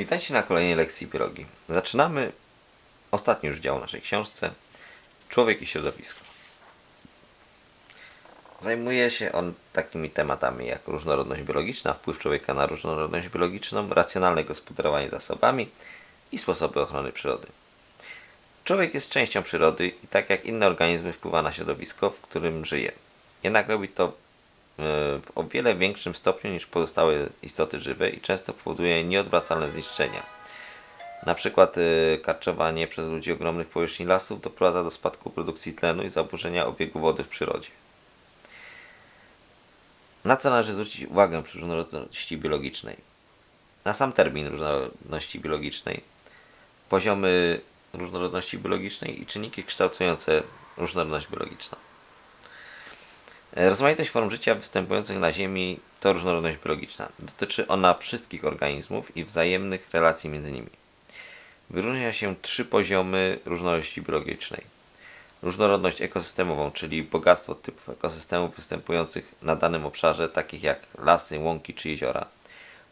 Witajcie na kolejnej lekcji biologii. Zaczynamy ostatni już dział naszej książce Człowiek i środowisko. Zajmuje się on takimi tematami jak różnorodność biologiczna, wpływ człowieka na różnorodność biologiczną, racjonalne gospodarowanie zasobami i sposoby ochrony przyrody. Człowiek jest częścią przyrody i tak jak inne organizmy wpływa na środowisko, w którym żyje. Jednak robi to w o wiele większym stopniu niż pozostałe istoty żywe i często powoduje nieodwracalne zniszczenia. Na przykład e, karczowanie przez ludzi ogromnych powierzchni lasów doprowadza do spadku produkcji tlenu i zaburzenia obiegu wody w przyrodzie. Na co należy zwrócić uwagę przy różnorodności biologicznej? Na sam termin różnorodności biologicznej, poziomy różnorodności biologicznej i czynniki kształtujące różnorodność biologiczną. E, Rozmaitość form życia występujących na Ziemi to różnorodność biologiczna. Dotyczy ona wszystkich organizmów i wzajemnych relacji między nimi. Wyróżnia się trzy poziomy różnorodności biologicznej. Różnorodność ekosystemową, czyli bogactwo typów ekosystemów występujących na danym obszarze, takich jak lasy, łąki czy jeziora.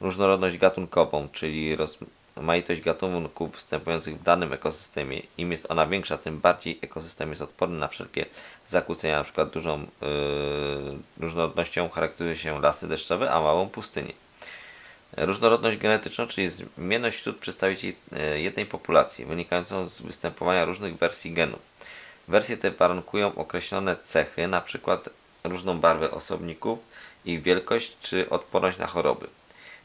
Różnorodność gatunkową, czyli rozmaitość gatunków występujących w danym ekosystemie. Im jest ona większa, tym bardziej ekosystem jest odporny na wszelkie zakłócenia. Na przykład dużą yy, różnorodnością charakteryzuje się lasy deszczowe, a małą pustynię. Różnorodność genetyczną, czyli zmienność wśród przedstawicieli e, jednej populacji, wynikającą z występowania różnych wersji genów. Wersje te warunkują określone cechy, np. różną barwę osobników, ich wielkość czy odporność na choroby.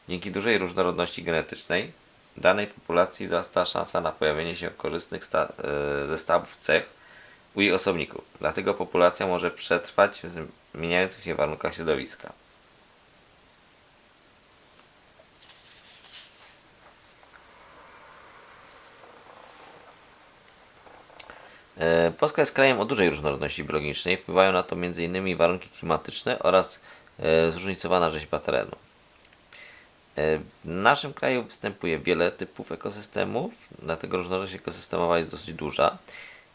Dzięki dużej różnorodności genetycznej danej populacji wzrasta szansa na pojawienie się korzystnych sta- e, zestawów cech u jej osobników. Dlatego populacja może przetrwać w zmieniających się warunkach środowiska. E, Polska jest krajem o dużej różnorodności biologicznej. Wpływają na to m.in. warunki klimatyczne oraz e, zróżnicowana rzeźba terenu. E, W naszym kraju występuje wiele typów ekosystemów, dlatego różnorodność ekosystemowa jest dosyć duża.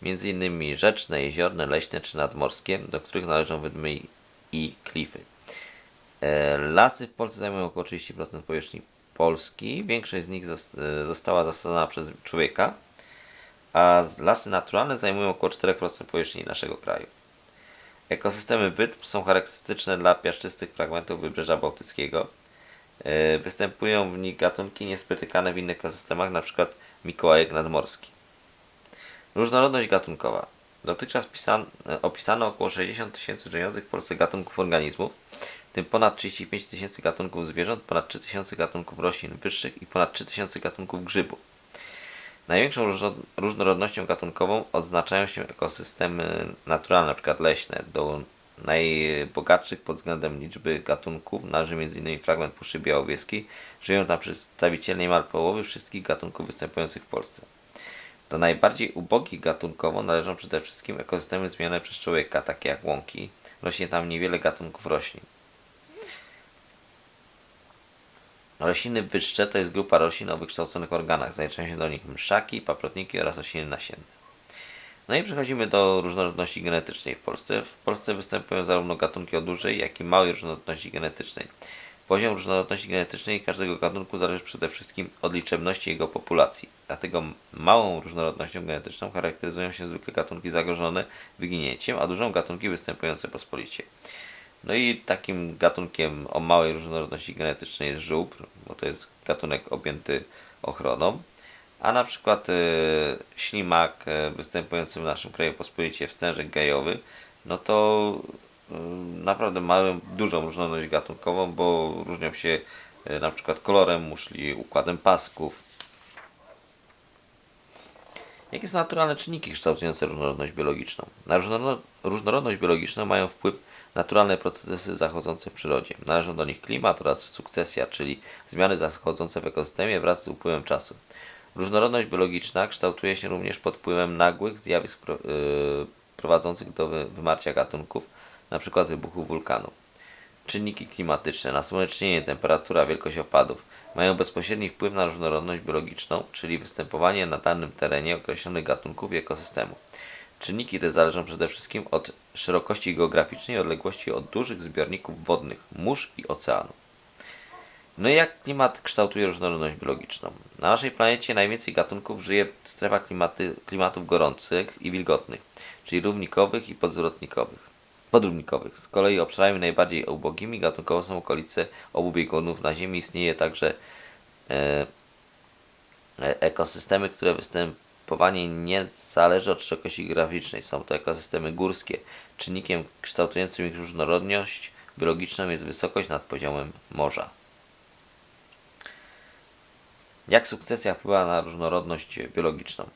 Między innymi rzeczne, jeziorne, leśne czy nadmorskie, do których należą wydmy i klify. E, Lasy w Polsce zajmują około 30% powierzchni Polski. Większość z nich e, została zasadzona przez człowieka, a lasy naturalne zajmują około 4% powierzchni naszego kraju. Ekosystemy wydm są charakterystyczne dla piaszczystych fragmentów wybrzeża bałtyckiego. E, Występują w nich gatunki niespotykane w innych ekosystemach, np. mikołajek nadmorski. Różnorodność gatunkowa. Dotychczas pisan, e, opisano około 60 tysięcy żyjących w Polsce gatunków organizmów, w tym ponad 35 tysięcy gatunków zwierząt, ponad 3 tysiące gatunków roślin wyższych i ponad 3 tysiące gatunków grzybów. Największą różno- różnorodnością gatunkową odznaczają się ekosystemy naturalne, np. leśne. Najbogatszych pod względem liczby gatunków należy m.in. fragment Puszczy Białowieskiej, żyją tam przedstawiciele niemal połowy wszystkich gatunków występujących w Polsce. Do najbardziej ubogich gatunkowo należą przede wszystkim ekosystemy zmienione przez człowieka, takie jak łąki. Rośnie tam niewiele gatunków roślin. Rośliny wyższe to jest grupa roślin o wykształconych organach. Zaliczają się do nich mszaki, paprotniki oraz rośliny nasienne. No i przechodzimy do różnorodności genetycznej w Polsce. W Polsce występują zarówno gatunki o dużej, jak i małej różnorodności genetycznej. Poziom różnorodności genetycznej każdego gatunku zależy przede wszystkim od liczebności jego populacji. Dlatego małą różnorodnością genetyczną charakteryzują się zwykle gatunki zagrożone wyginięciem, a dużą gatunki występujące pospolicie. No i takim gatunkiem o małej różnorodności genetycznej jest żubr, bo to jest gatunek objęty ochroną. A na przykład e, ślimak e, występujący w naszym kraju pospolicie wstężek gajowy, no to e, naprawdę mają dużą różnorodność gatunkową, bo różnią się e, na przykład kolorem muszli, układem pasków. Jakie są naturalne czynniki kształtujące różnorodność biologiczną? Na różnorodno- różnorodność biologiczną mają wpływ naturalne procesy zachodzące w przyrodzie. Należą do nich klimat oraz sukcesja, czyli zmiany zachodzące w ekosystemie wraz z upływem czasu. Różnorodność biologiczna kształtuje się również pod wpływem nagłych zjawisk yy, prowadzących do wy, wymarcia gatunków, np. wybuchu wulkanu. Czynniki klimatyczne, nasłonecznienie, temperatura, wielkość opadów mają bezpośredni wpływ na różnorodność biologiczną, czyli występowanie na danym terenie określonych gatunków i ekosystemów. Czynniki te zależą przede wszystkim od szerokości geograficznej i odległości od dużych zbiorników wodnych, mórz i oceanów. No i jak klimat kształtuje różnorodność biologiczną? Na naszej planecie najwięcej gatunków żyje w strefach klimaty, klimatów gorących i wilgotnych, czyli równikowych i podzwrotnikowych. Podrównikowych. Z kolei obszarami najbardziej ubogimi gatunkowo są okolice obu biegunów na Ziemi. Istnieje także e, e, ekosystemy, które występowanie nie zależy od szerokości geograficznej. Są to ekosystemy górskie. Czynnikiem kształtującym ich różnorodność biologiczną jest wysokość nad poziomem morza. Jak sukcesja wpływa na różnorodność biologiczną?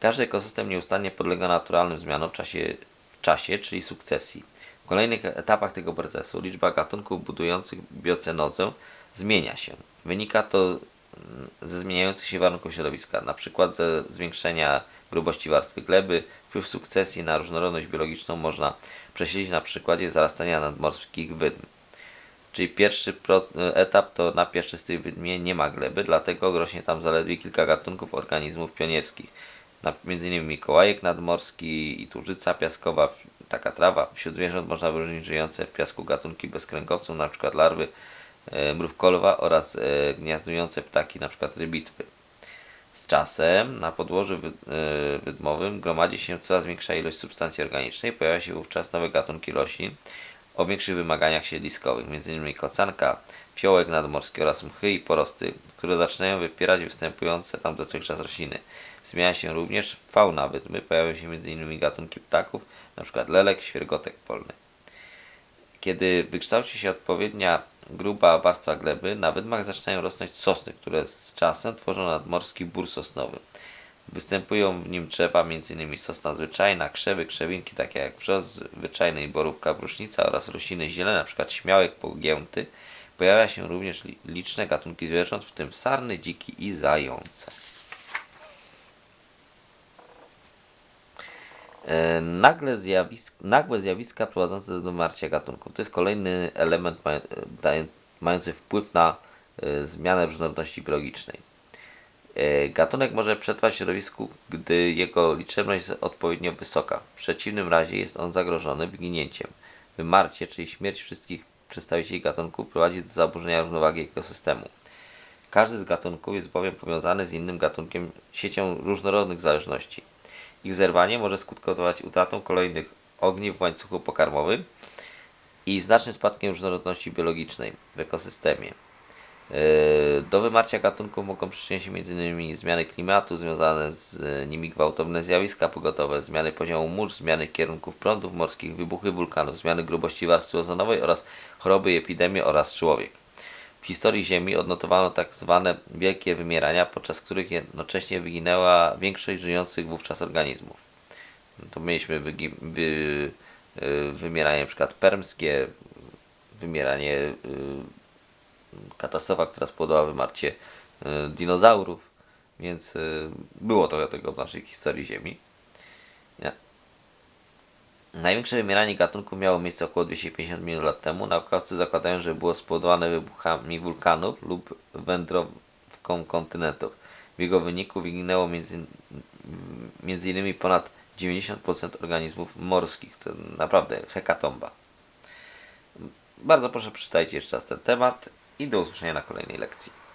Każdy ekosystem nieustannie podlega naturalnym zmianom w czasie, w czasie, czyli sukcesji. W kolejnych etapach tego procesu liczba gatunków budujących biocenozę zmienia się. Wynika to ze zmieniających się warunków środowiska, np. ze zwiększenia grubości warstwy gleby. Wpływ sukcesji na różnorodność biologiczną można prześledzić na przykładzie zarastania nadmorskich wydm. Czyli pierwszy pro, etap to na piaszczystej wydmie nie ma gleby, dlatego rośnie tam zaledwie kilka gatunków organizmów pionierskich. Na, między innymi Mikołajek nadmorski i tużyca piaskowa, taka trawa. Wśród zwierząt można wyróżnić żyjące w piasku gatunki bezkręgowców, np. larwy e, mrówkolowa oraz e, gniazdujące ptaki, np. rybitwy. Z czasem na podłożu wy, e, wydmowym gromadzi się coraz większa ilość substancji organicznej, pojawia się wówczas nowe gatunki roślin, o większych wymaganiach siedliskowych, m.in. kocanka, fiołek nadmorski oraz mchy i porosty, które zaczynają wypierać występujące tam dotychczas rośliny. Zmienia się również fauna wydmy, pojawiają się m.in. gatunki ptaków, np. lelek, świergotek polny. Kiedy wykształci się odpowiednia gruba warstwa gleby, na wydmach zaczynają rosnąć sosny, które z czasem tworzą nadmorski bór sosnowy. Występują w nim drzewa m.in. sosna zwyczajna, krzewy, krzewinki takie jak wrzos zwyczajny i borówka brusznica oraz rośliny zielone, np. śmiałek pogięty. Pojawia się również li- liczne gatunki zwierząt, w tym sarny, dziki i zające. E, Nagle zjawisk, nagłe zjawiska prowadzące do domarcia gatunków. To jest kolejny element mający, mający wpływ na e, zmianę różnorodności biologicznej. E, Gatunek może przetrwać w środowisku, gdy jego liczebność jest odpowiednio wysoka. W przeciwnym razie jest on zagrożony wyginięciem. Wymarcie, czyli śmierć wszystkich przedstawicieli gatunku, prowadzi do zaburzenia równowagi ekosystemu. Każdy z gatunków jest bowiem powiązany z innym gatunkiem siecią różnorodnych zależności. Ich zerwanie może skutkować utratą kolejnych ogniw w łańcuchu pokarmowym i znacznym spadkiem różnorodności biologicznej w ekosystemie. Yy, Do wymarcia gatunków mogą przyczynić się m.in. zmiany klimatu, związane z e, nimi gwałtowne zjawiska pogodowe, zmiany poziomu mórz, zmiany kierunków prądów morskich, wybuchy wulkanów, zmiany grubości warstwy ozonowej oraz choroby i epidemie oraz człowiek. W historii Ziemi odnotowano tak zwane wielkie wymierania, podczas których jednocześnie wyginęła większość żyjących wówczas organizmów. No To mieliśmy wygi- wy, y, wymieranie np. permskie, wymieranie y, katastrofa, która spowodowała wymarcie y, dinozaurów, więc y, było trochę tego w naszej historii Ziemi. Największe wymieranie gatunków miało miejsce około 250 milionów lat temu. Naukowcy zakładają, że było spowodowane wybuchami wulkanów lub wędrówką kontynentów. W jego wyniku wyginęło między, między innymi ponad 90% organizmów morskich. To naprawdę hekatomba. Bardzo proszę przeczytajcie jeszcze raz ten temat i do usłyszenia na kolejnej lekcji.